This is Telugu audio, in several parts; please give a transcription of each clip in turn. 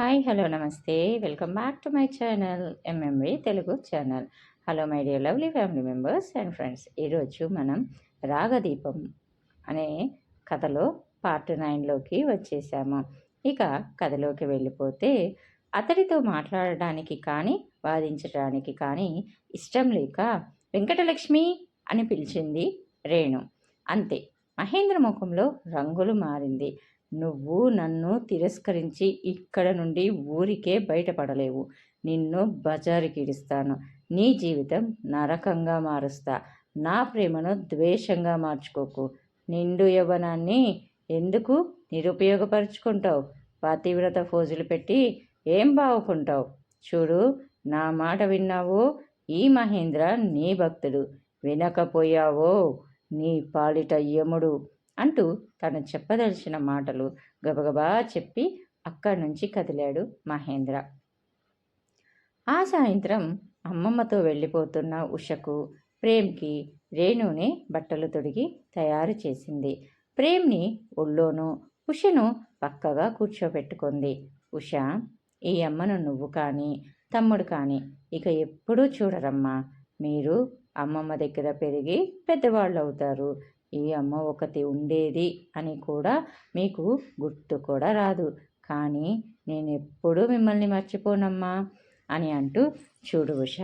హాయ్ హలో నమస్తే. Welcome back to my channel MMV Telugu channel. Hello my dear lovely family members and friends. ఈరోజు మనం రాగదీపం అనే కథలో పార్ట్ నైన్లోకి వచ్చేసాము. ఇక కథలోకి వెళ్ళిపోతే అతడితో మాట్లాడడానికి కానీ వాదించడానికి కానీ ఇష్టం లేక వెంకటలక్ష్మి అని పిలిచింది రేణు. అంతే. మహేంద్ర ముఖంలో రంగులు మారింది. నువ్వు నన్ను తిరస్కరించి ఇక్కడ నుండి ఊరికే బయటపడలేవు. నిన్ను బజారుకిడిస్తాను నీ జీవితం నరకంగా మారుస్తా. నా ప్రేమను ద్వేషంగా మార్చుకోకు. నిండు యవ్వనాన్ని ఎందుకు నిరుపయోగపరుచుకుంటావు? పతివ్రత ఫోజులు పెట్టి ఏం బావుకుంటావు చూడు నా మాట విన్నావో? ఈ మహేంద్ర నీ భక్తుడు. వినకపోయావో? నీ పాలిట యముడు. అంటూ తను చెప్పదలిచిన మాటలు గబగబా చెప్పి అక్కడి నుంచి కదిలాడు మహేంద్ర. ఆ సాయంత్రం అమ్మమ్మతో వెళ్ళిపోతున్న ఉషకు ప్రేమ్కి రేణుని బట్టలు తొడిగి తయారు చేసింది. ప్రేమ్ని ఒళ్ళోనూ ఉషను పక్కగా కూర్చోబెట్టుకుంది. ఉష ఈ అమ్మను నువ్వు కానీ తమ్ముడు కానీ ఇక ఎప్పుడూ చూడరమ్మా. మీరు అమ్మమ్మ దగ్గర పెరిగి పెద్దవాళ్ళు అవుతారు ఈ అమ్మ ఒకటి ఉండేది అని కూడా మీకు గుర్తు కూడా రాదు. కానీ నేను ఎప్పుడూ మిమ్మల్ని మర్చిపోనమ్మా అని అంటూ చూడు ఉష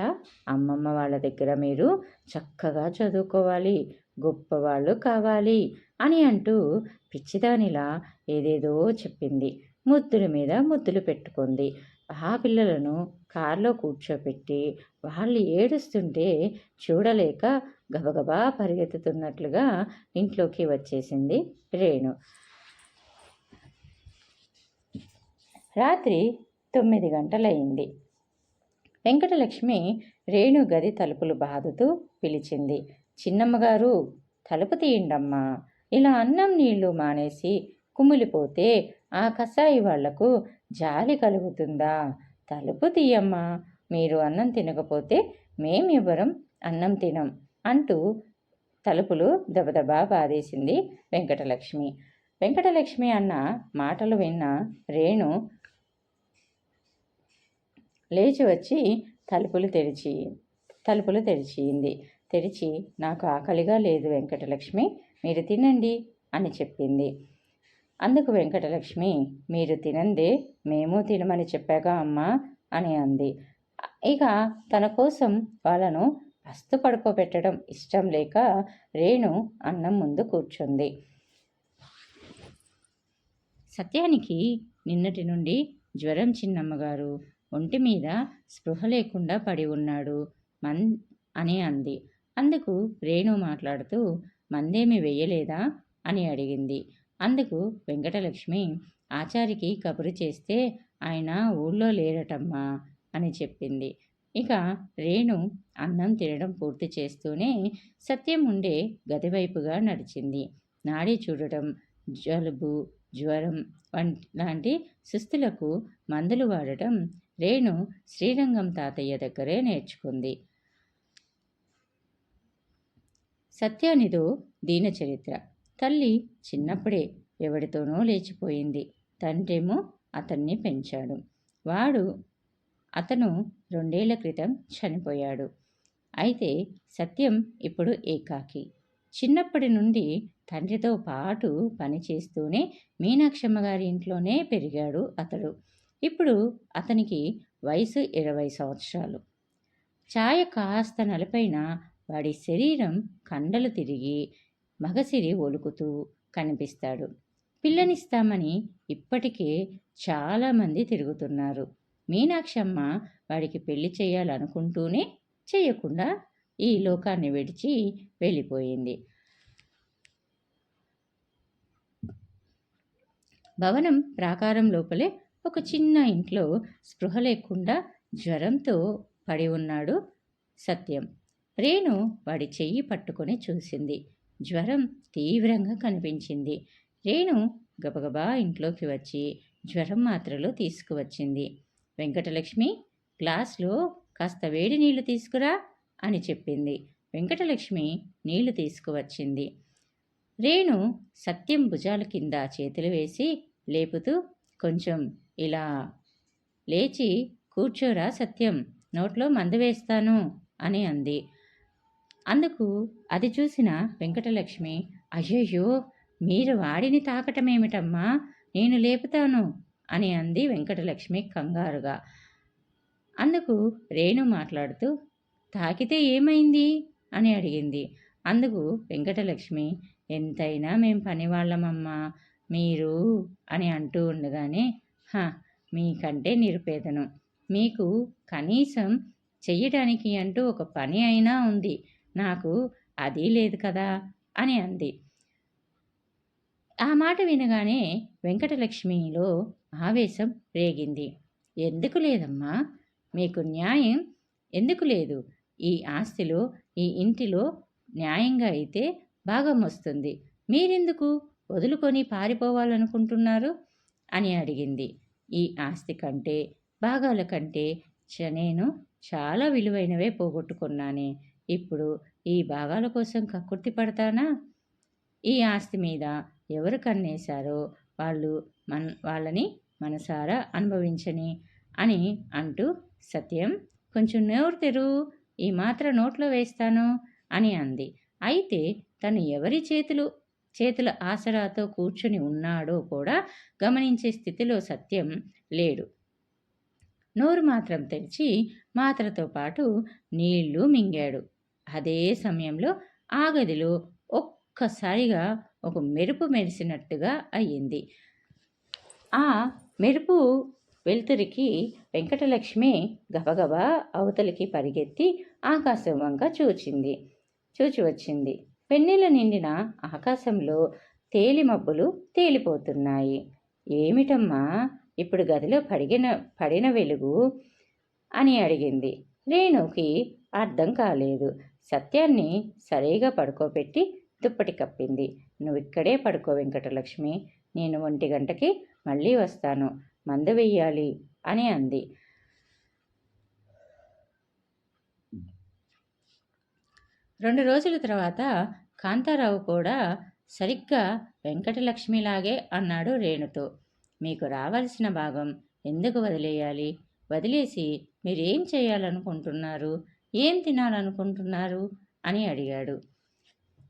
అమ్మమ్మ వాళ్ళ దగ్గర మీరు చక్కగా చదువుకోవాలి గొప్పవాళ్ళు కావాలి అని అంటూ పిచ్చిదానిలా ఏదేదో చెప్పింది. ముద్దుల మీద ముద్దులు పెట్టుకుంది. ఆ పిల్లలను కారులో కూర్చోపెట్టి వాళ్ళు ఏడుస్తుంటే చూడలేక గబగబా పరిగెత్తుతున్నట్లుగా ఇంట్లోకి వచ్చేసింది రేణు. రాత్రి తొమ్మిది గంటలయింది వెంకటలక్ష్మి రేణు గది తలుపులు బాదుతూ పిలిచింది చిన్నమ్మగారు తలుపు తీయండమ్మా. ఇలా అన్నం నీళ్ళు మానేసి కుమిలిపోతే ఆ కసాయి వాళ్ళకు జాలి కలుగుతుందా? తలుపు తీయమ్మా. మీరు అన్నం తినకపోతే మేమివ్వరం అన్నం తినం అంటూ తలుపులు దబదబా బాధేసింది వెంకటలక్ష్మి. వెంకటలక్ష్మి అన్న మాటలు విన్న రేణు లేచి వచ్చి తలుపులు తెరిచి తలుపులు తెరిచింది. తెరిచి నాకు ఆకలిగా లేదు వెంకటలక్ష్మి మీరు తినండి అని చెప్పింది. అందుకు వెంకటలక్ష్మి మీరు తినందే మేము తినమని చెప్పాగా అమ్మా అని అంది. ఇక తన కోసం వాళ్ళను పస్తు పడుకోబెట్టడం ఇష్టం లేక రేణు అన్నం ముందు కూర్చుంది. సత్యానికి నిన్నటి నుండి జ్వరం చిన్నమ్మగారు ఒంటి మీద స్పృహ లేకుండా పడి ఉన్నాడు మన్ అని అంది. అందుకు రేణు మాట్లాడుతూ మందేమి వేయలేదా అని అడిగింది. అందుకు వెంకటలక్ష్మి ఆచారికి కబురు చేస్తే ఆయన ఊళ్ళో లేరటమ్మా అని చెప్పింది. ఇక రేణు అన్నం తినడం పూర్తి చేస్తూనే సత్యం ఉండే గదివైపుగా నడిచింది. నాడి చూడటం జలుబు జ్వరం వంటి లాంటి సుస్థులకు మందులు వాడటం రేణు శ్రీరంగం తాతయ్య దగ్గరే నేర్చుకుంది. సత్యానిదో దీన చరిత్ర తల్లి చిన్నప్పుడే ఎవడితోనో లేచిపోయింది. తండ్రేమో అతన్ని పెంచాడు. వాడు అతను రెండేళ్ళ క్రితం చనిపోయాడు. అయితే సత్యం ఇప్పుడు ఏకాకి. చిన్నప్పటి నుండి తండ్రితో పాటు పనిచేస్తూనే మీనాక్షమ్మ గారి ఇంట్లోనే పెరిగాడు అతడు. ఇప్పుడు అతనికి వయసు ఇరవై సంవత్సరాలు. ఛాయ కాస్త నలపైన వాడి శరీరం కండలు తిరిగి మగసిరి ఒలుకుతూ కనిపిస్తాడు. పిల్లనిస్తామని ఇప్పటికే చాలామంది తిరుగుతున్నారు. మీనాక్షమ్మ వాడికి పెళ్ళి చేయాలనుకుంటూనే చేయకుండా ఈ లోకాన్ని విడిచి వెళ్ళిపోయింది. భవనం ప్రాకారం లోపలే ఒక చిన్న ఇంట్లో స్పృహ లేకుండా జ్వరంతో పడి ఉన్నాడు సత్యం. రేణు వాడి చెయ్యి పట్టుకొని చూసింది. జ్వరం తీవ్రంగా కనిపించింది. రేణు గబగబా ఇంట్లోకి వచ్చి జ్వరం మాత్రలు తీసుకువచ్చింది. వెంకటలక్ష్మి గ్లాస్లో కాస్త వేడి నీళ్ళు తీసుకురా అని చెప్పింది. వెంకటలక్ష్మి నీళ్ళు తీసుకువచ్చింది. రేణు సత్యం భుజాల కింద చేతులు వేసి లేపుతూ కొంచెం ఇలా లేచి కూర్చోరా సత్యం నోట్లో మందు వేస్తాను అని అంది. అందుకు అది చూసిన వెంకటలక్ష్మి అయ్యయ్యో మీరు వాడిని తాకటమేమిటమ్మా? నేను లేపుతాను అని అంది వెంకటలక్ష్మి కంగారుగా. అందుకు రేణు మాట్లాడుతూ తాకితే ఏమైంది? అని అడిగింది. అందుకు వెంకటలక్ష్మి ఎంతైనా మేం పనివాళ్ళమమ్మా మీరు అని అంటూ ఉండగానే హా మీకంటే నిరుపేదను. మీకు కనీసం చెయ్యడానికి అంటూ ఒక పని అయినా ఉంది. నాకు అది లేదు కదా అని అంది. ఆ మాట వినగానే వెంకటలక్ష్మిలో ఆవేశం రేగింది. ఎందుకు లేదమ్మా? మీకు న్యాయం ఎందుకు లేదు? ఈ ఆస్తిలో ఈ ఇంటిలో న్యాయంగా అయితే భాగం వస్తుంది. మీరెందుకు వదులుకొని పారిపోవాలనుకుంటున్నారు? అని అడిగింది. ఈ ఆస్తి కంటే భాగాల కంటే చ- నేను చాలా విలువైనవే పోగొట్టుకున్నానే. ఇప్పుడు ఈ భాగాల కోసం కక్కుర్తి పడతానా? ఈ ఆస్తి మీద ఎవరు కన్నేశారో వాళ్ళు మన్ వాళ్ళని మనసారా అనుభవించని? అని అంటూ సత్యం కొంచెం నోరు తెరు ఈ మాత్ర నోట్లో వేస్తాను అని అంది. అయితే తను ఎవరి చేతులు చేతుల ఆసరాతో కూర్చుని ఉన్నాడో కూడా గమనించే స్థితిలో సత్యం లేడు. నోరు మాత్రం తెరిచి మాత్రతో పాటు నీళ్ళు మింగాడు. అదే సమయంలో ఆ గదిలో ఒక్కసారిగా ఒక మెరుపు మెరిసినట్టుగా అయ్యింది. ఆ మెరుపు వెలుతురికి వెంకటలక్ష్మి గబగబా అవతలికి పరిగెత్తి ఆకాశం వంక చూచింది. చూచి వచ్చింది. పెన్నెల నిండిన ఆకాశంలో తేలి మబ్బులు తేలిపోతున్నాయి. ఏమిటమ్మా? ఇప్పుడు గదిలో పడిగిన పడిన వెలుగు? అని అడిగింది. రేణుకి అర్థం కాలేదు. సత్యాన్ని సరిగా పడుకోబెట్టి దుప్పటి కప్పింది. నువ్వు ఇక్కడే పడుకో వెంకటలక్ష్మి నేను ఒంటి గంటకి మళ్ళీ వస్తాను. మందు వెయ్యాలి అని అంది. రెండు రోజుల తర్వాత కాంతారావు కూడా సరిగ్గా వెంకటలక్ష్మిలాగే అన్నాడు రేణుతో. మీకు రావాల్సిన భాగం ఎందుకు వదిలేయాలి? వదిలేసి మీరేం చేయాలనుకుంటున్నారు? ఏం తినాలనుకుంటున్నారు? అని అడిగాడు.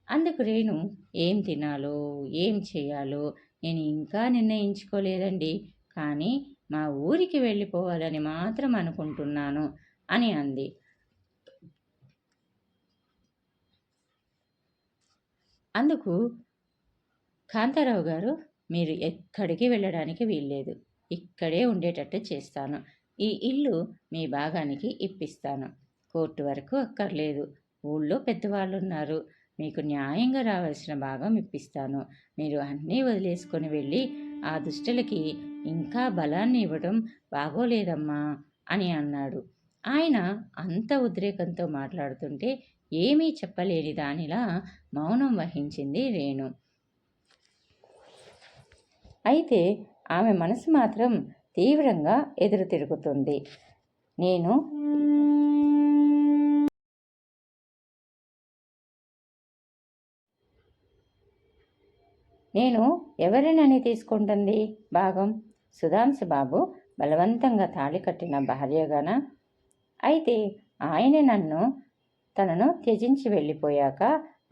అందుకు రేణు ఏం తినాలో ఏం చేయాలో నేను ఇంకా నిర్ణయించుకోలేదండి. కానీ మా ఊరికి వెళ్ళిపోవాలని మాత్రం అనుకుంటున్నాను అని అంది. అందుకు కాంతారావు గారు మీరు ఎక్కడికి వెళ్ళడానికి వీల్లేదు. ఇక్కడే ఉండేటట్టు చేస్తాను. ఈ ఇల్లు మీ భాగానికి ఇప్పిస్తాను. కోర్టు వరకు అక్కర్లేదు. ఊళ్ళో పెద్దవాళ్ళు ఉన్నారు మీకు న్యాయంగా రావాల్సిన భాగం ఇప్పిస్తాను. మీరు అన్నీ వదిలేసుకొని వెళ్ళి ఆ దుష్టులకి ఇంకా బలాన్ని ఇవ్వడం బాగోలేదమ్మా అని అన్నాడు. ఆయన అంత ఉద్రేకంతో మాట్లాడుతుంటే ఏమీ చెప్పలేని దానిలా మౌనం వహించింది రేణు. అయితే ఆమె మనసు మాత్రం తీవ్రంగా ఎదురు తిరుగుతుంది నేను నేను ఎవరినని తీసుకుంటుంది? భాగం. సుధాంశు బాబు బలవంతంగా తాళి కట్టిన భార్యగానా? అయితే ఆయన నన్ను తనను త్యజించి వెళ్ళిపోయాక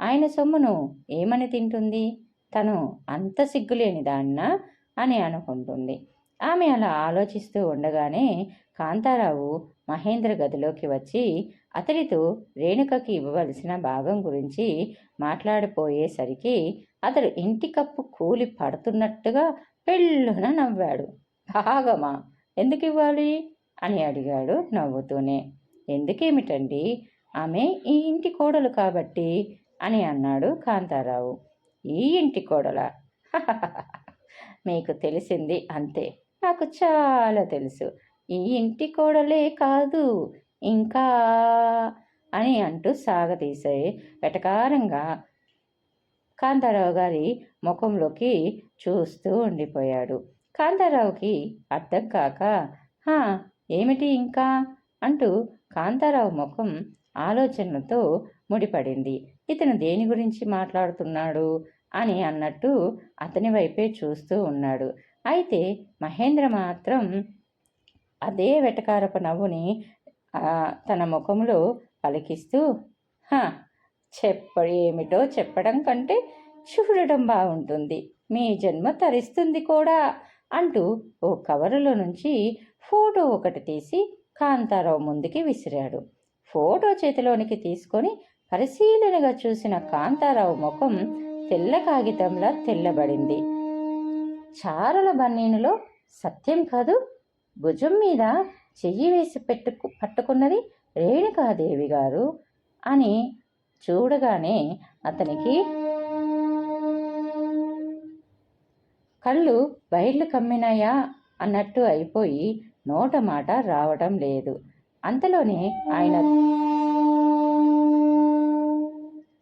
ఆయన సొమ్మును ఏమని తింటుంది? తను అంత సిగ్గులేని దాన్నా? అని అనుకుంటుంది. ఆమె అలా ఆలోచిస్తూ ఉండగానే కాంతారావు మహేంద్ర గదిలోకి వచ్చి అతడితో రేణుకకి ఇవ్వవలసిన భాగం గురించి మాట్లాడిపోయేసరికి అతడు ఇంటి కప్పు కూలి పడుతున్నట్టుగా పెళ్ళున నవ్వాడు. భాగమా ఎందుకు ఇవ్వాలి? అని అడిగాడు నవ్వుతూనే. ఎందుకేమిటండి? ఆమె ఈ ఇంటి కోడలు కాబట్టి అని అన్నాడు కాంతారావు. ఈ ఇంటి కోడల? మీకు తెలిసింది అంతే. నాకు చాలా తెలుసు. ఈ ఇంటి కోడలే కాదు ఇంకా అని అంటూ సాగతీసే వెటకారంగా కాంతారావు గారి ముఖంలోకి చూస్తూ ఉండిపోయాడు. కాంతారావుకి అర్థం కాక హా ఏమిటి ఇంకా? అంటూ కాంతారావు ముఖం ఆలోచనలతో ముడిపడింది. ఇతను దేని గురించి మాట్లాడుతున్నాడు? అని అన్నట్టు అతని వైపే చూస్తూ ఉన్నాడు. అయితే మహేంద్ర మాత్రం అదే వెటకారపు నవ్వుని తన ముఖంలో పలికిస్తూ "హ, చెప్ప ఏమిటో చెప్పడం కంటే చూడడం బాగుంటుంది. మీ జన్మ తరిస్తుంది కూడా అంటూ ఓ కవరులో నుంచి ఫోటో ఒకటి తీసి కాంతారావు ముందుకి విసిరాడు. ఫోటో చేతిలోనికి తీసుకొని పరిశీలనగా చూసిన కాంతారావు ముఖం తెల్ల కాగితంలా తెల్లబడింది. చారల బన్నీనులో సత్యం కాదు భుజం మీద చెయ్యి వేసి పెట్టుకు పట్టుకున్నది రేణుకాదేవి గారు అని చూడగానే అతనికి కళ్ళు బయళ్ళు కమ్మినాయా అన్నట్టు అయిపోయి నోట మాట రావటం లేదు. అంతలోనే ఆయన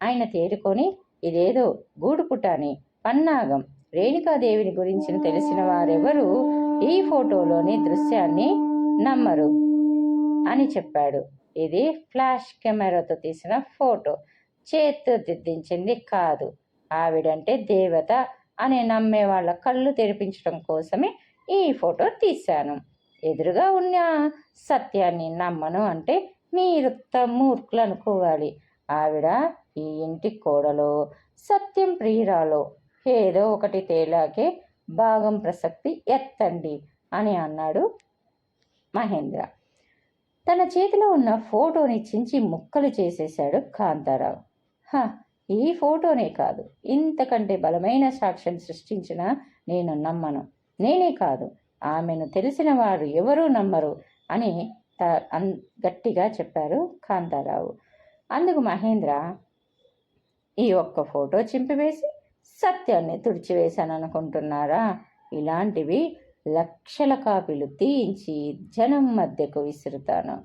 ఆయన తేరుకొని ఇదేదో గూడు అని పన్నాగం రేణుకాదేవిని గురించి తెలిసిన వారెవరూ ఈ ఫోటోలోని దృశ్యాన్ని నమ్మరు అని చెప్పాడు. ఇది ఫ్లాష్ కెమెరాతో తీసిన ఫోటో. చేత్తో దిద్దించింది కాదు. ఆవిడంటే దేవత అని నమ్మే వాళ్ళ కళ్ళు తెరిపించడం కోసమే ఈ ఫోటో తీశాను. ఎదురుగా ఉన్న సత్యాన్ని నమ్మను అంటే మీరు మూర్ఖులు అనుకోవాలి. ఆవిడ ఈ ఇంటి కోడలో సత్యం ప్రియురాలో ఏదో ఒకటి తేలాకే భాగం ప్రసక్తి ఎత్తండి అని అన్నాడు మహేంద్ర. తన చేతిలో ఉన్న ఫోటోని చించి ముక్కలు చేసేశాడు కాంతారావు. హ ఈ ఫోటోనే కాదు. ఇంతకంటే బలమైన సాక్ష్యం సృష్టించిన నేను నమ్మను. నేనే కాదు. ఆమెను తెలిసిన వారు ఎవరూ నమ్మరు అని త గట్టిగా చెప్పారు కాంతారావు. అందుకు మహేంద్ర ఈ ఒక్క ఫోటో చింపివేసి సత్యాన్ని తుడిచివేశాను అనుకుంటున్నారా ఇలాంటివి లక్షల కాపీలు తీయించి జనం మధ్యకు విసురుతాను.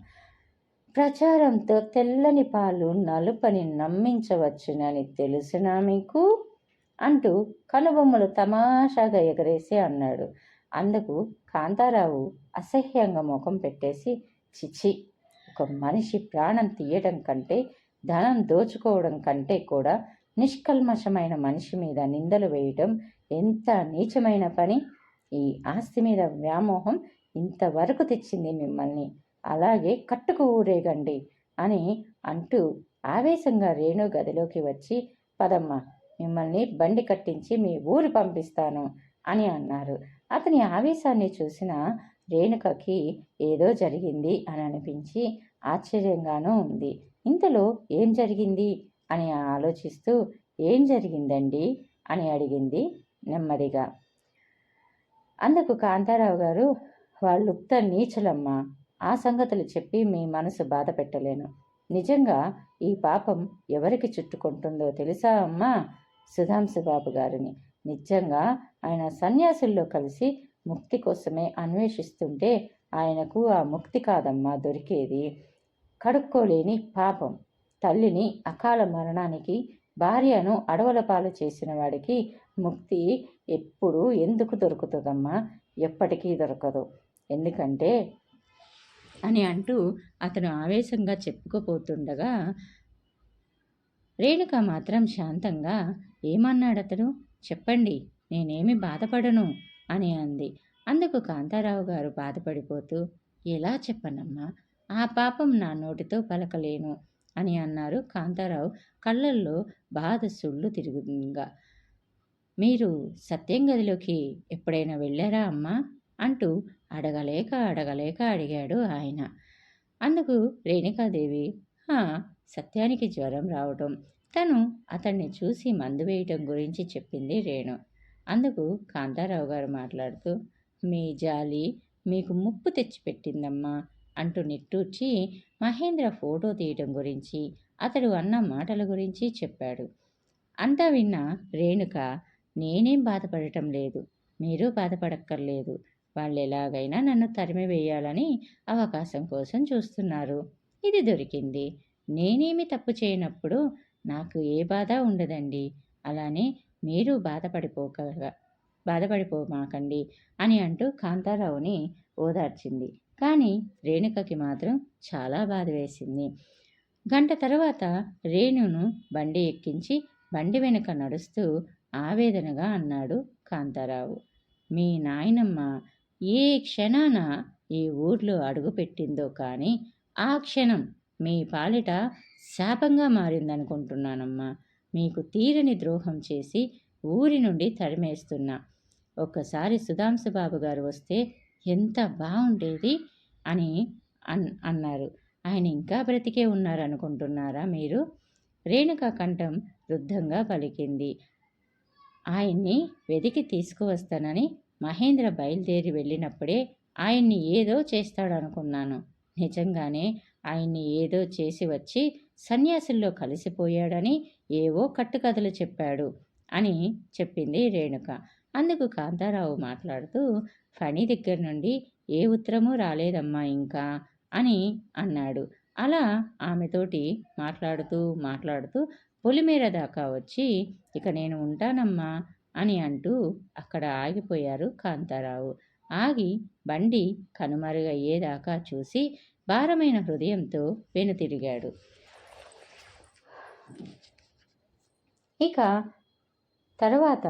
ప్రచారంతో తెల్లని పాలు నలుపని నమ్మించవచ్చునని తెలుసునా మీకు? అంటూ కనుబొమ్మలు తమాషాగా ఎగరేసి అన్నాడు. అందుకు కాంతారావు అసహ్యంగా ముఖం పెట్టేసి చిచి ఒక మనిషి ప్రాణం తీయడం కంటే ధనం దోచుకోవడం కంటే కూడా నిష్కల్మషమైన మనిషి మీద నిందలు వేయటం ఎంత నీచమైన పని? ఈ ఆస్తి మీద వ్యామోహం ఇంతవరకు తెచ్చింది మిమ్మల్ని. అలాగే కట్టుకు ఊరేగండి అని అంటూ ఆవేశంగా రేణు గదిలోకి వచ్చి పదమ్మ మిమ్మల్ని బండి కట్టించి మీ ఊరు పంపిస్తాను అని అన్నారు. అతని ఆవేశాన్ని చూసిన రేణుకకి ఏదో జరిగింది అని అనిపించి ఆశ్చర్యంగానూ ఉంది. ఇంతలో ఏం జరిగింది? అని ఆలోచిస్తూ ఏం జరిగిందండి? అని అడిగింది నెమ్మదిగా. అందుకు కాంతారావు గారు వాళ్ళుత్త నీచులమ్మ. ఆ సంగతులు చెప్పి మీ మనసు బాధ పెట్టలేను. నిజంగా ఈ పాపం ఎవరికి చుట్టుకుంటుందో తెలుసా అమ్మా? సుధాంశు బాబు గారిని. నిజంగా ఆయన సన్యాసుల్లో కలిసి ముక్తి కోసమే అన్వేషిస్తుంటే ఆయనకు ఆ ముక్తి కాదమ్మా దొరికేది. కడుక్కోలేని పాపం. తల్లిని అకాల మరణానికి భార్యను అడవుల పాలు చేసిన వాడికి ముక్తి ఎప్పుడు ఎందుకు దొరుకుతుందమ్మా? ఎప్పటికీ దొరకదు. ఎందుకంటే అని అంటూ అతను ఆవేశంగా చెప్పుకోపోతుండగా రేణుక మాత్రం శాంతంగా ఏమన్నాడు అతను చెప్పండి నేనేమి బాధపడను? అని అంది. అందుకు కాంతారావు గారు బాధపడిపోతూ ఎలా చెప్పనమ్మా? ఆ పాపం నా నోటితో పలకలేను. అని అన్నారు కాంతారావు. కళ్ళల్లో బాధ సుళ్ళు తిరుగుగా మీరు సత్యం గదిలోకి ఎప్పుడైనా వెళ్ళారా అమ్మా? అంటూ అడగలేక అడగలేక అడిగాడు ఆయన. అందుకు రేణుకాదేవి "హా, సత్యానికి జ్వరం రావటం. తను అతన్ని చూసి మందు వేయటం గురించి చెప్పింది రేణు. అందుకు కాంతారావు గారు మాట్లాడుతూ మీ జాలి మీకు ముప్పు తెచ్చిపెట్టిందమ్మా. అంటూ నిట్టూర్చి మహేంద్ర ఫోటో తీయటం గురించి అతడు అన్న మాటల గురించి చెప్పాడు. అంతా విన్న రేణుక నేనేం బాధపడటం లేదు. మీరు బాధపడక్కర్లేదు. వాళ్ళు ఎలాగైనా నన్ను తరిమి వేయాలని అవకాశం కోసం చూస్తున్నారు. ఇది దొరికింది. నేనేమి తప్పు చేయనప్పుడు నాకు ఏ బాధ ఉండదండి. అలానే మీరు బాధపడిపోక బాధపడిపోమాకండి అని అంటూ కాంతారావుని ఓదార్చింది. కానీ రేణుకకి మాత్రం చాలా బాధ వేసింది. గంట తర్వాత రేణును బండి ఎక్కించి బండి వెనుక నడుస్తూ ఆవేదనగా అన్నాడు కాంతారావు. మీ నాయనమ్మ ఏ క్షణాన ఈ ఊర్లో అడుగుపెట్టిందో కానీ ఆ క్షణం మీ పాలిట శాపంగా మారిందనుకుంటున్నానమ్మా. మీకు తీరని ద్రోహం చేసి ఊరి నుండి తరిమేస్తున్నా. ఒక్కసారి సుధాంశబాబు గారు వస్తే ఎంత బాగుండేది అని అన్ అన్నారు. ఆయన ఇంకా బ్రతికే ఉన్నారనుకుంటున్నారా మీరు? రేణుక కంఠం రుద్ధంగా పలికింది. ఆయన్ని వెతికి తీసుకువస్తానని మహేంద్ర బయలుదేరి వెళ్ళినప్పుడే ఆయన్ని ఏదో చేస్తాడనుకున్నాను. నిజంగానే ఆయన్ని ఏదో చేసి వచ్చి సన్యాసుల్లో కలిసిపోయాడని ఏవో కట్టుకథలు చెప్పాడు అని చెప్పింది రేణుక. అందుకు కాంతారావు మాట్లాడుతూ ఫణి దగ్గర నుండి ఏ ఉత్తరము రాలేదమ్మా ఇంకా అని అన్నాడు. అలా ఆమెతోటి మాట్లాడుతూ మాట్లాడుతూ పొలిమేర దాకా వచ్చి ఇక నేను ఉంటానమ్మా అని అంటూ అక్కడ ఆగిపోయారు కాంతారావు. ఆగి బండి కనుమరుగయ్యేదాకా చూసి భారమైన హృదయంతో వెనుతిరిగాడు. ఇక తర్వాత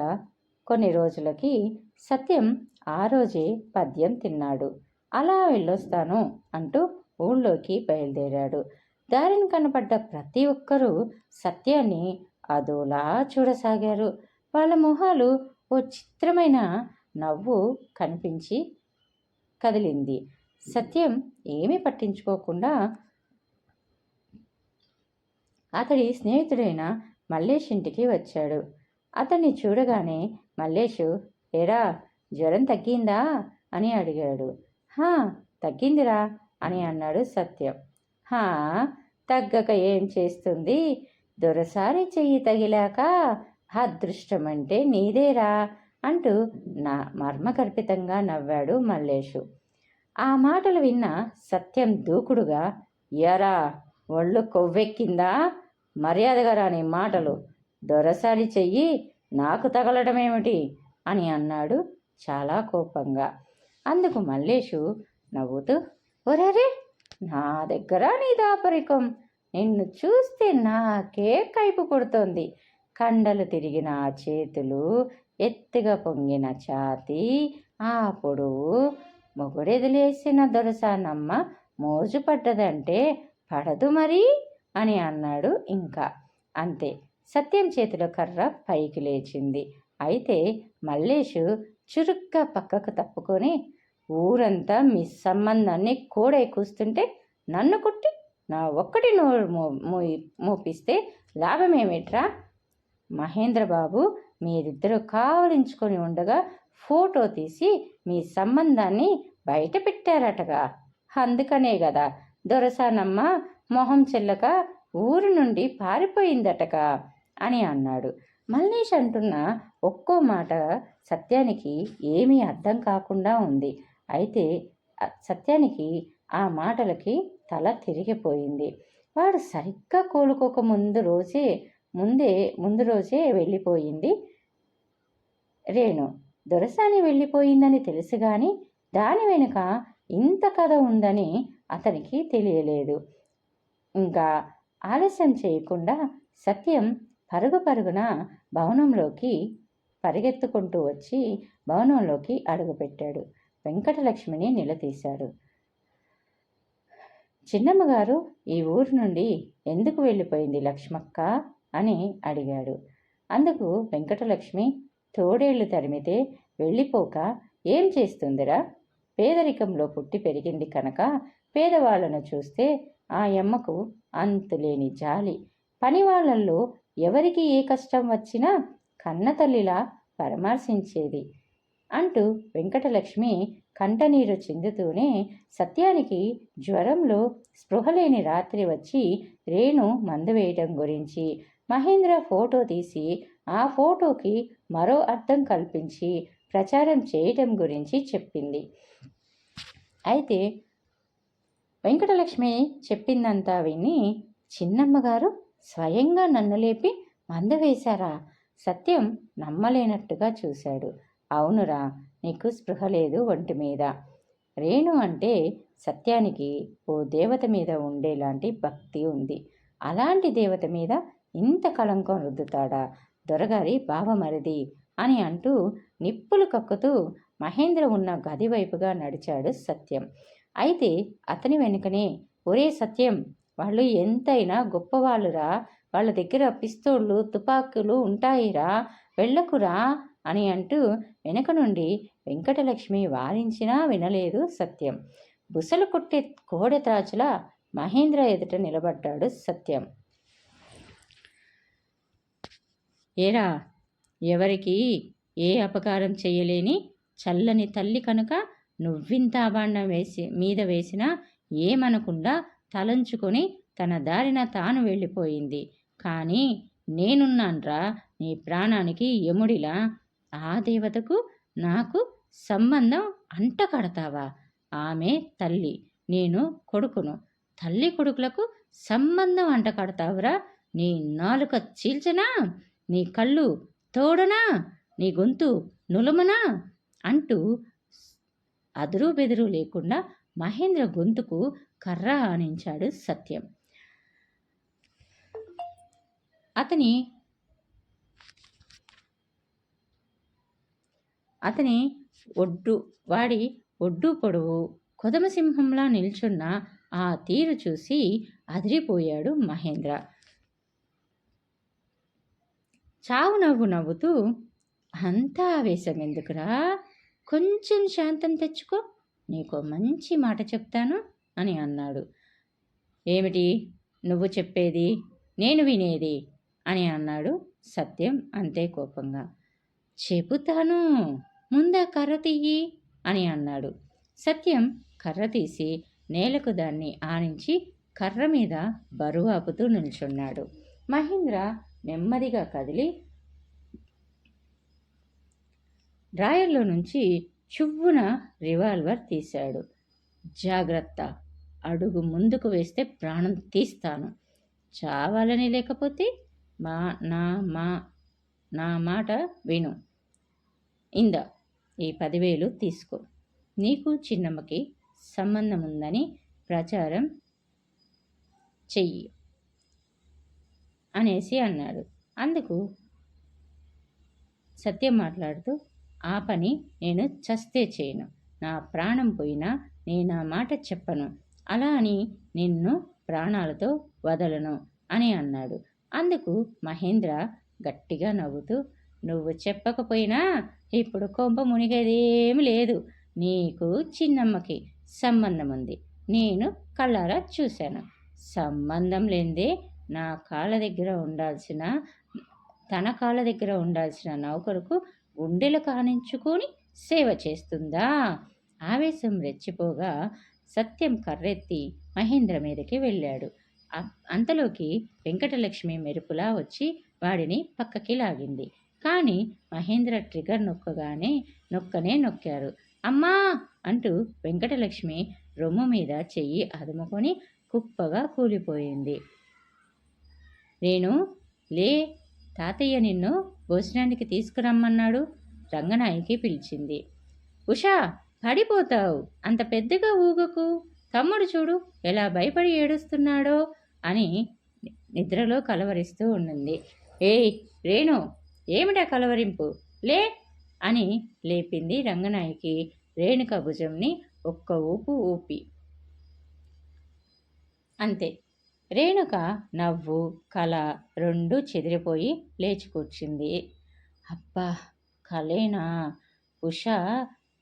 కొన్ని రోజులకి సత్యం ఆ రోజే పద్యం తిన్నాడు. అలా వెళ్ళొస్తాను అంటూ ఊళ్ళోకి బయలుదేరాడు. దారిని కనపడ్డ ప్రతి ఒక్కరూ సత్యాన్ని అదోలా చూడసాగారు. వాళ్ళ మొహాలు ఓ చిత్రమైన నవ్వు కనిపించి కదిలింది. సత్యం ఏమీ పట్టించుకోకుండా అతడి స్నేహితుడైన మల్లేష్ ఇంటికి వచ్చాడు. అతన్ని చూడగానే మల్లేషు ఏరా జ్వరం తగ్గిందా? అని అడిగాడు. హా తగ్గిందిరా అని అన్నాడు సత్యం. హా తగ్గక ఏం చేస్తుంది? దొరసారి చెయ్యి తగిలాక అదృష్టం అంటే నీదేరా అంటూ నా మర్మకల్పితంగా నవ్వాడు మల్లేషు ఆ మాటలు విన్న సత్యం దూకుడుగా ఎరా ఒళ్ళు కొవ్వెక్కిందా? మర్యాదగా రాని మాటలు. దొరసారి చెయ్యి నాకు తగలడమేమిటి అని అన్నాడు చాలా కోపంగా. అందుకు మల్లేషు నవ్వుతూ ఒరేరే నా దగ్గర నీ దాపరికం. నిన్ను చూస్తే నాకే కైపు కొడుతోంది. కండలు తిరిగిన ఆ చేతులు ఎత్తుగా పొంగిన ఛాతి ఆ పొడువు మొగుడెదిలేసిన దొరసానమ్మ మోజు పడ్డదంటే పడదు మరి? అని అన్నాడు ఇంకా. అంతే. సత్యం చేతిలో కర్ర పైకి లేచింది. అయితే మల్లేషు చురుగ్గా పక్కకు తప్పుకొని ఊరంతా మీ సంబంధాన్ని కోడై కూస్తుంటే నన్ను కుట్టి నా ఒక్కటి నోరు మో మోపిస్తే లాభమేమిట్రా మహేంద్రబాబు మీరిద్దరూ కావలించుకొని ఉండగా ఫోటో తీసి మీ సంబంధాన్ని బయట పెట్టారటగా. అందుకనే కదా దొరసానమ్మ మొహం చెల్లక ఊరు నుండి పారిపోయిందటగా. అని అన్నాడు. మల్లేష్ అంటున్న ఒక్కో మాట సత్యానికి ఏమీ అర్థం కాకుండా ఉంది. అయితే సత్యానికి ఆ మాటలకి తల తిరిగిపోయింది. వాడు సరిగ్గా కోలుకోక ముందు రోజే ముందే ముందు రోజే వెళ్ళిపోయింది. రేణు దొరసాని వెళ్ళిపోయిందని తెలుసు కానీ దాని వెనుక ఇంత కథ ఉందని అతనికి తెలియలేదు. ఇంకా ఆలస్యం చేయకుండా సత్యం పరుగు పరుగున భవనంలోకి పరిగెత్తుకుంటూ వచ్చి భవనంలోకి అడుగుపెట్టాడు వెంకటలక్ష్మిని నిలదీశాడు. చిన్నమ్మగారు ఈ ఊరు నుండి ఎందుకు వెళ్ళిపోయింది లక్ష్మక్క? అని అడిగాడు. అందుకు వెంకటలక్ష్మి తోడేళ్ళు తరిమితే వెళ్ళిపోక ఏం చేస్తుందిరా? పేదరికంలో పుట్టి పెరిగింది కనుక పేదవాళ్ళను చూస్తే ఆ యమ్మకు అంతులేని జాలి. పనివాళ్ళల్లో ఎవరికి ఏ కష్టం వచ్చినా కన్నతల్లిలా పరామర్శించేది అంటూ వెంకటలక్ష్మి కంటనీరు చెందుతూనే సత్యానికి జ్వరంలో స్పృహలేని రాత్రి వచ్చి రేణు మందు వేయటం గురించి మహేంద్ర ఫోటో తీసి ఆ ఫోటోకి మరో అర్థం కల్పించి ప్రచారం చేయటం గురించి చెప్పింది. అయితే వెంకటలక్ష్మి చెప్పిందంతా విని చిన్నమ్మగారు స్వయంగా నన్ను లేపి మందవేశారా సత్యం నమ్మలేనట్టుగా చూశాడు. అవునురా నీకు స్పృహ లేదు ఒంటి మీద. రేణు అంటే సత్యానికి ఓ దేవత మీద ఉండేలాంటి భక్తి ఉంది. అలాంటి దేవత మీద ఇంత కళంకం రుద్దుతాడా? దొరగారి బావమరిది అని అంటూ నిప్పులు కక్కుతూ మహేంద్ర ఉన్న గది వైపుగా నడిచాడు సత్యం. అయితే అతని వెనుకనే ఒరే సత్యం వాళ్ళు ఎంతైనా గొప్పవాళ్ళురా. వాళ్ళ దగ్గర పిస్తోళ్ళు తుపాకులు ఉంటాయిరా. వెళ్ళకురా అని అంటూ వెనక నుండి వెంకటలక్ష్మి వారించినా వినలేదు సత్యం. బుసలు కొట్టే కోడెతాచుల మహేంద్ర ఎదుట నిలబడ్డాడు సత్యం. ఏరా ఎవరికి ఏ అపకారం చేయలేని చల్లని తల్లి కనుక నువ్వింత అబాండం వేసి మీద వేసినా ఏమనకుండా తలంచుకొని తన దారిన తాను వెళ్ళిపోయింది. కానీ నేనున్నాన్రా నీ ప్రాణానికి యముడిలా. ఆ దేవతకు నాకు సంబంధం అంట కడతావా? ఆమె తల్లి నేను కొడుకును. తల్లి కొడుకులకు సంబంధం అంట కడతావురా? నీ నాలుక చీల్చనా? నీ కళ్ళు తోడనా? నీ గొంతు నులమనా? అంటూ అదురు బెదురు లేకుండా మహేంద్ర గొంతుకు కర్ర ఆనించాడు సత్యం. అతని అతని ఒడ్డు వాడి ఒడ్డు పొడవు కొదమసింహంలా నిల్చున్న ఆ తీరు చూసి అదిరిపోయాడు మహేంద్ర. చావు నవ్వు నవ్వుతూ అంతా ఆవేశం ఎందుకురా కొంచెం శాంతం తెచ్చుకో నీకో మంచి మాట చెప్తాను. అని అన్నాడు. ఏమిటి? నువ్వు చెప్పేది? నేను వినేది? అని అన్నాడు సత్యం అంతే కోపంగా. చెబుతాను ముందా కర్ర తీయి అని అన్నాడు. సత్యం కర్ర తీసి నేలకు దాన్ని ఆనించి కర్ర మీద బరువు ఆపుతూ నిల్చున్నాడు. మహేంద్ర నెమ్మదిగా కదిలి డ్రాయర్లో నుంచి చువ్వున రివాల్వర్ తీశాడు. జాగ్రత్త అడుగు ముందుకు వేస్తే ప్రాణం తీస్తాను. చావాలని లేకపోతే మా నా మా నా మాట విను. ఇంద ఈ పదివేలు తీసుకో. నీకు చిన్నమ్మకి సంబంధం ఉందని ప్రచారం చెయ్యి అనేసి అన్నాడు. అందుకు సత్యం మాట్లాడుతూ ఆ పని నేను చస్తే చేయను. నా ప్రాణం పోయినా నేను ఆ మాట చెప్పను. అలా అని నిన్ను ప్రాణాలతో వదలను అని అన్నాడు. అందుకు మహేంద్ర గట్టిగా నవ్వుతూ నువ్వు చెప్పకపోయినా ఇప్పుడు కొంప మునిగేదేమి లేదు. నీకు చిన్నమ్మకి సంబంధం ఉంది నేను కళ్ళారా చూశాను. సంబంధం లేదే నా కాళ్ళ దగ్గర ఉండాల్సిన తన కాళ్ళ దగ్గర ఉండాల్సిన నౌకరుకు గుండెలు కానించుకొని సేవ చేస్తుందా? ఆవేశం రెచ్చిపోగా సత్యం కర్రెత్తి మహేంద్ర మీదకి వెళ్ళాడు. అంతలోకి వెంకటలక్ష్మి మెరుపులా వచ్చి వాడిని పక్కకి లాగింది. కానీ మహేంద్ర ట్రిగర్ నొక్కగానే నొక్కనే నొక్కారు. అమ్మా! అంటూ వెంకటలక్ష్మి రొమ్ము మీద చెయ్యి అదుముకొని కుప్పగా కూలిపోయింది. నేను లే! తాతయ్య నిన్ను భోజనానికి తీసుకురమ్మన్నాడు? రంగనాయకి పిలిచింది. ఉషా! పడిపోతావు. అంత పెద్దగా ఊగకు. తమ్ముడు చూడు ఎలా భయపడి ఏడుస్తున్నాడో అని నిద్రలో కలవరిస్తూ ఉండింది ఏయ్ రేణు ఏమిటా కలవరింపు? లే అని లేపింది రంగనాయకి. రేణుక భుజంని ఒక్క ఊపు ఊపి. అంతే. రేణుక నవ్వు కళ రెండు చెదిరిపోయి లేచి కూర్చుంది. అబ్బా కలేనా? ఉష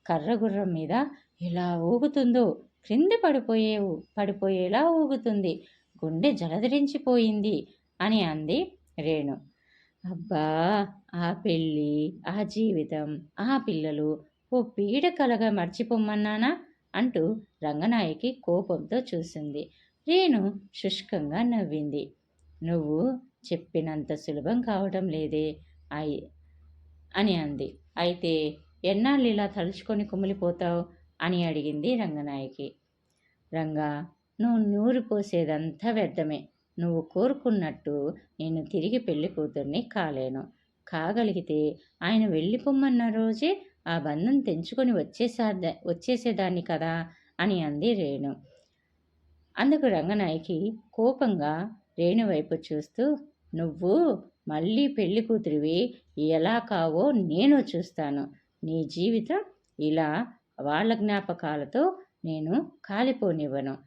కర్రగుర్రం మీద ఎలా ఊగుతుందో క్రింద పడిపోయేవు పడిపోయేలా ఊగుతుంది. గుండె జలధరించిపోయింది అని అంది రేణు. అబ్బా ఆ పెళ్ళి ఆ జీవితం ఆ పిల్లలు ఓ పీడ కలగా మర్చిపోమ్మన్నానా అంటూ రంగనాయకి కోపంతో చూసింది. రేణు శుష్కంగా నవ్వింది. నువ్వు చెప్పినంత సులభం కావడం లేదే అయి అని అంది. అయితే ఎన్నాళ్ళు ఇలా తలుచుకొని కుమిలిపోతావు? అని అడిగింది రంగనాయకి. రంగా నువ్వు నూరు పోసేదంతా వ్యర్థమే. నువ్వు కోరుకున్నట్టు నేను తిరిగి పెళ్ళి కూతుర్ని కాలేను. కాగలిగితే ఆయన వెళ్ళిపోమ్మన్న రోజే ఆ బంధం తెంచుకొని వచ్చేసా వచ్చేసేదాన్ని కదా? అని అంది రేణు. అందుకు రంగనాయకి కోపంగా రేణు వైపు చూస్తూ నువ్వు మళ్ళీ పెళ్ళి కూతురివి ఎలా కావో నేను చూస్తాను. నీ జీవితం ఇలా వాళ్ళ జ్ఞాపకాలతో నేను కాలిపోనివ్వను.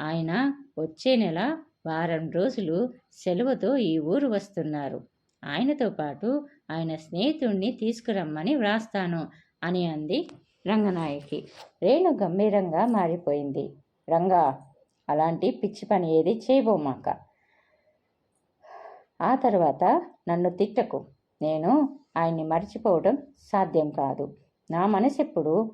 ఆయన వచ్చే నెల వారం రోజులు సెలవుతో ఈ ఊరు వస్తున్నారు. ఆయనతో పాటు ఆయన స్నేహితుణ్ణి తీసుకురమ్మని వ్రాస్తాను అని అంది రంగనాయకి. రేణు గంభీరంగా మారిపోయింది. రంగా అలాంటి పిచ్చి పని ఏది చేయబోమాక ఆ తర్వాత నన్ను తిట్టకు. నేను ఆయన్ని మర్చిపోవడం సాధ్యం కాదు. నా మనసెప్పుడు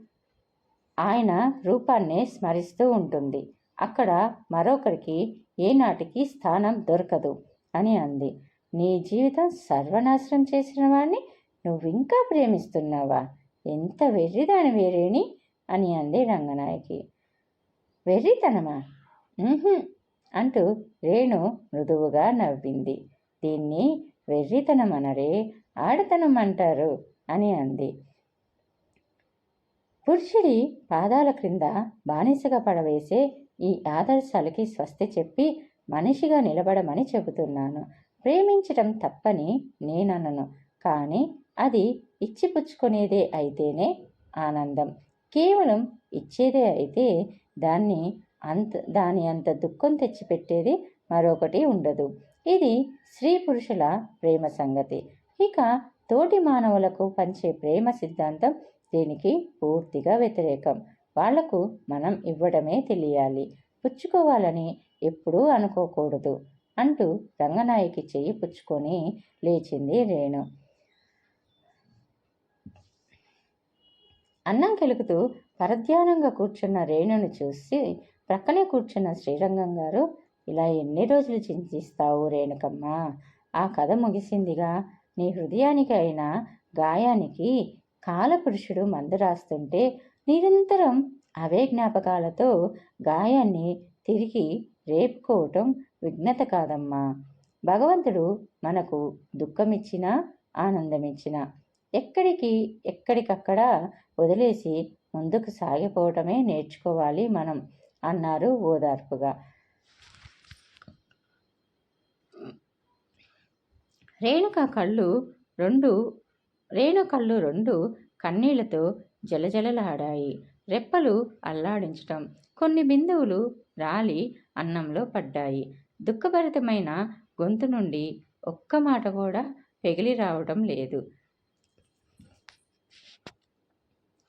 ఆయన రూపాన్నే స్మరిస్తూ ఉంటుంది. అక్కడ మరొకరికి ఏనాటికి స్థానం దొరకదు అని అంది. నీ జీవితం సర్వనాశనం చేసిన వాడిని నువ్వింకా ప్రేమిస్తున్నావా? ఎంత వెర్రిదాని వేరేని? అని అంది రంగనాయకి. వెర్రితనమా? అంటూ రేణు మృదువుగా నవ్వింది. దీన్ని వెర్రితనమనరే ఆడతనం అంటారు అని అంది. పురుషుడి పాదాల క్రింద బానిసగా పడవేసే ఈ ఆదర్శాలకి స్వస్తి చెప్పి మనిషిగా నిలబడమని చెబుతున్నాను. ప్రేమించటం తప్పని నేననను కానీ అది ఇచ్చిపుచ్చుకునేదే అయితేనే ఆనందం. కేవలం ఇచ్చేదే అయితే దాన్ని అంత దాని అంత దుఃఖం తెచ్చిపెట్టేది మరొకటి ఉండదు. ఇది స్త్రీ పురుషుల ప్రేమ సంగతి. ఇక తోటి మానవులకు పంచే ప్రేమ సిద్ధాంతం దీనికి పూర్తిగా వ్యతిరేకం. వాళ్ళకు మనం ఇవ్వడమే తెలియాలి. పుచ్చుకోవాలని ఎప్పుడూ అనుకోకూడదు అంటూ రంగనాయకి చెయ్యి పుచ్చుకొని లేచింది రేణు. అన్నం కెలుకుతూ పరధ్యానంగా కూర్చున్న రేణుని చూసి ప్రక్కనే కూర్చున్న శ్రీరంగం గారు ఇలా ఎన్ని రోజులు చింతిస్తావు రేణుకమ్మ? ఆ కథ ముగిసిందిగా నీ హృదయానికి గాయానికి కాలపురుషుడు మందు రాస్తుంటే నిరంతరం అవే జ్ఞాపకాలతో గాయాన్ని తిరిగి రేపుకోవటం విఘ్నత కాదమ్మా. భగవంతుడు మనకు దుఃఖమిచ్చినా ఆనందమిచ్చినా ఎక్కడికి ఎక్కడికక్కడ వదిలేసి ముందుకు సాగిపోవటమే నేర్చుకోవాలి మనం అన్నారు ఓదార్పుగా. రేణుక కళ్ళు రెండు రేణు కళ్ళు రెండు కన్నీళ్ళతో జలజలలాడాయి. రెప్పలు అల్లాడించటం కొన్ని బిందువులు రాలి అన్నంలో పడ్డాయి. దుఃఖభరితమైన గొంతు నుండి ఒక్క మాట కూడా పెగిలి రావడం లేదు.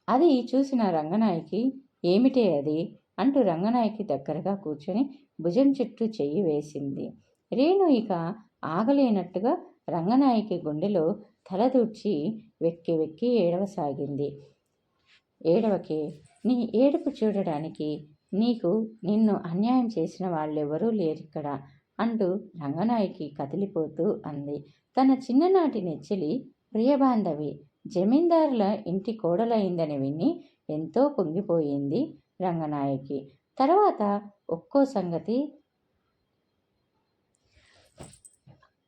అది చూసిన రంగనాయకి ఏమిటే అది? అంటూ రంగనాయకి దగ్గరగా కూర్చొని భుజం చుట్టూ చెయ్యి వేసింది. రేణు ఇక ఆగలేనట్టుగా రంగనాయకి గుండెలో తలదూర్చి వెక్కి వెక్కి ఏడవసాగింది. ఏడవకే నీ ఏడుపు చూడడానికి నీకు నిన్ను అన్యాయం చేసిన వాళ్ళెవరూ లేరిక్కడ అంటూ రంగనాయకి కదిలిపోతూ అంది. తన చిన్ననాటి నెచ్చిలి ప్రియబాంధవి జమీందారుల ఇంటి కోడలైందని విని ఎంతో పొంగిపోయింది రంగనాయకి. తర్వాత ఒక్కో సంగతి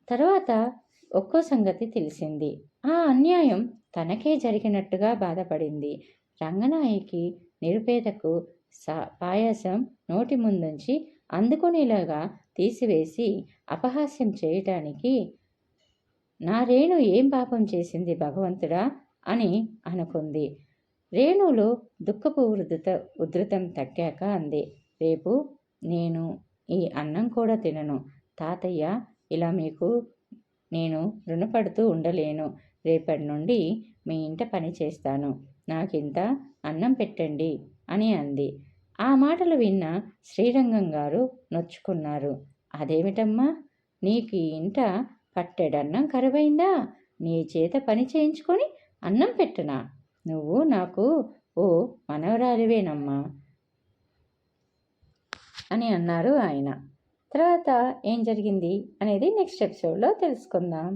తర్వాత ఒక్కో సంగతి తెలిసింది. ఆ అన్యాయం తనకే జరిగినట్టుగా బాధపడింది. రంగనాయకి నిరుపేదకు సా పాయాసం నోటి ముందుంచి అందుకునేలాగా తీసివేసి అపహాస్యం చేయటానికి నా రేణు ఏం పాపం చేసింది భగవంతుడా అని అనుకుంది. రేణులో దుఃఖపు ఉధృత ఉధృతం తగ్గాక అంది. రేపు నేను ఈ అన్నం కూడా తినను. తాతయ్య ఇలా మీకు నేను రుణపడుతూ ఉండలేను. రేపటి నుండి మీ ఇంట పని చేస్తాను. నాకింత అన్నం పెట్టండి అని అంది. ఆ మాటలు విన్న శ్రీరంగం గారు నొచ్చుకున్నారు. అదేమిటమ్మా? నీకు ఈ ఇంట పట్టెడన్నం కరువైందా? నీ చేత పని చేయించుకొని అన్నం పెట్టనా? నువ్వు నాకు ఓ మనవరాలివేనమ్మా అని అన్నారు ఆయన. తర్వాత ఏం జరిగింది అనేది నెక్స్ట్ ఎపిసోడ్లో తెలుసుకుందాం.